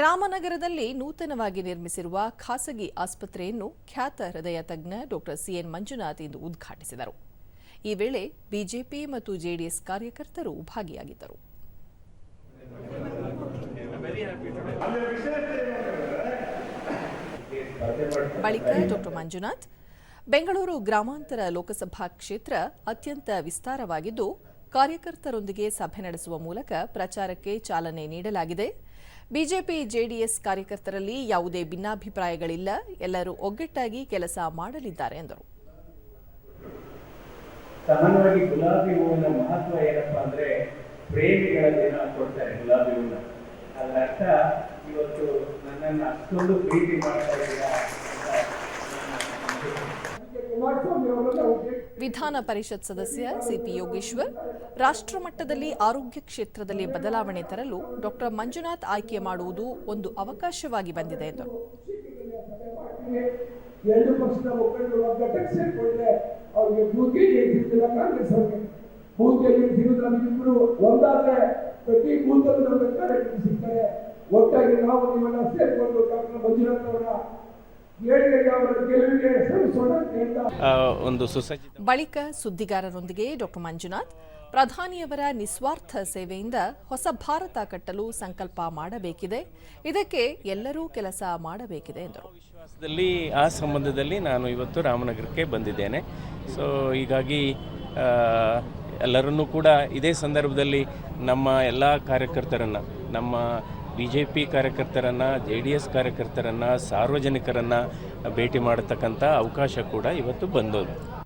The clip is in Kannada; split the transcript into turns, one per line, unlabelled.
ರಾಮನಗರದಲ್ಲಿ ನೂತನವಾಗಿ ನಿರ್ಮಿಸಿರುವ ಖಾಸಗಿ ಆಸ್ಪತ್ರೆಯನ್ನು ಖ್ಯಾತ ಹೃದಯ ತಜ್ಞ ಡಾಕ್ಟರ್ ಸಿಎನ್ ಮಂಜುನಾಥ್ ಇಂದು ಉದ್ಘಾಟಿಸಿದರು. ಈ ವೇಳೆ ಬಿಜೆಪಿ ಮತ್ತು ಜೆಡಿಎಸ್ ಕಾರ್ಯಕರ್ತರು ಭಾಗಿಯಾಗಿದ್ದರು. ಬಳಿಕ ಡಾಕ್ಟರ್ ಮಂಜುನಾಥ್, ಬೆಂಗಳೂರು ಗ್ರಾಮಾಂತರ ಲೋಕಸಭಾ ಕ್ಷೇತ್ರ ಅತ್ಯಂತ ವಿಸ್ತಾರವಾಗಿದ್ದು ಕಾರ್ಯಕರ್ತರೊಂದಿಗೆ ಸಭೆ ನಡೆಸುವ ಮೂಲಕ ಪ್ರಚಾರಕ್ಕೆ ಚಾಲನೆ ನೀಡಲಾಗಿದೆ. ಬಿಜೆಪಿ ಜೆಡಿಎಸ್ ಕಾರ್ಯಕರ್ತರಲ್ಲಿ ಯಾವುದೇ ಭಿನ್ನಾಭಿಪ್ರಾಯಗಳಿಲ್ಲ. ಎಲ್ಲರೂ ಒಗ್ಗಟ್ಟಾಗಿ ಕೆಲಸ ಮಾಡಲಿದ್ದಾರೆ ಎಂದರು.
ಸಾಮಾನ್ಯವಾಗಿ ಗುಲಾಬಿ ಹೂವಿನ ಮಹತ್ವ ಏನಪ್ಪಾ ಅಂದ್ರೆ ಪ್ರೇಮಿಗಳ ದಿನ ಕೊಡ್ತಾರೆ ಗುಲಾಬಿ ಹೂವಿನ. ಅದರ ಅರ್ಥ ಇವತ್ತು ನನ್ನನ್ನು ಅಷ್ಟೊಂದು ಪ್ರೀತಿ ಮಾಡ್ತಾ ಇದ್ದೀರಾ
ವಿಧಾನ ಪರಿಷತ್ ಸದಸ್ಯ ಸಿಪಿ ಯೋಗೇಶ್ವರ್ ರಾಷ್ಟ್ರ ಮಟ್ಟದಲ್ಲಿ ಆರೋಗ್ಯ ಕ್ಷೇತ್ರದಲ್ಲಿ ಬದಲಾವಣೆ ತರಲು ಡಾಕ್ಟರ್ ಮಂಜುನಾಥ್ ಆಯ್ಕೆ ಮಾಡುವುದು ಒಂದು ಅವಕಾಶವಾಗಿ ಬಂದಿದೆ ಎಂದರು
ಒಟ್ಟಾಗಿ ನಾವು ನೀವೆಲ್ಲ ಸೇರಿಕೊಂಡು ಡಾಕ್ಟರ್ ಮಂಜುನಾಥ್ ಅವರ
ಒಂದು ಸುಸಜ್ಜಿತ
ಬಳಿಕ ಸುದ್ದಿಗಾರರೊಂದಿಗೆ ಡಾಕ್ಟರ್ ಮಂಜುನಾಥ್ ಪ್ರಧಾನಿಯವರ ನಿಸ್ವಾರ್ಥ ಸೇವೆಯಿಂದ ಹೊಸ ಭಾರತ ಕಟ್ಟಲು ಸಂಕಲ್ಪ ಮಾಡಬೇಕಿದೆ. ಇದಕ್ಕೆ ಎಲ್ಲರೂ ಕೆಲಸ ಮಾಡಬೇಕಿದೆ ಎಂದರು.
ವಿಶ್ವಾಸದಲ್ಲಿ ಆ ಸಂಬಂಧದಲ್ಲಿ ನಾನು ಇವತ್ತು ರಾಮನಗರಕ್ಕೆ ಬಂದಿದ್ದೇನೆ. ಸೊ ಹೀಗಾಗಿ ಎಲ್ಲರನ್ನೂ ಕೂಡ ಇದೇ ಸಂದರ್ಭದಲ್ಲಿ ನಮ್ಮ ಎಲ್ಲ ಕಾರ್ಯಕರ್ತರನ್ನು ನಮ್ಮ ಬಿ ಜೆ ಪಿ ಕಾರ್ಯಕರ್ತರನ್ನು, ಜೆ ಡಿ ಎಸ್ ಕಾರ್ಯಕರ್ತರನ್ನು, ಸಾರ್ವಜನಿಕರನ್ನು ಭೇಟಿ ಮಾಡತಕ್ಕಂಥ ಅವಕಾಶ ಕೂಡ ಇವತ್ತು ಬಂದೋದು.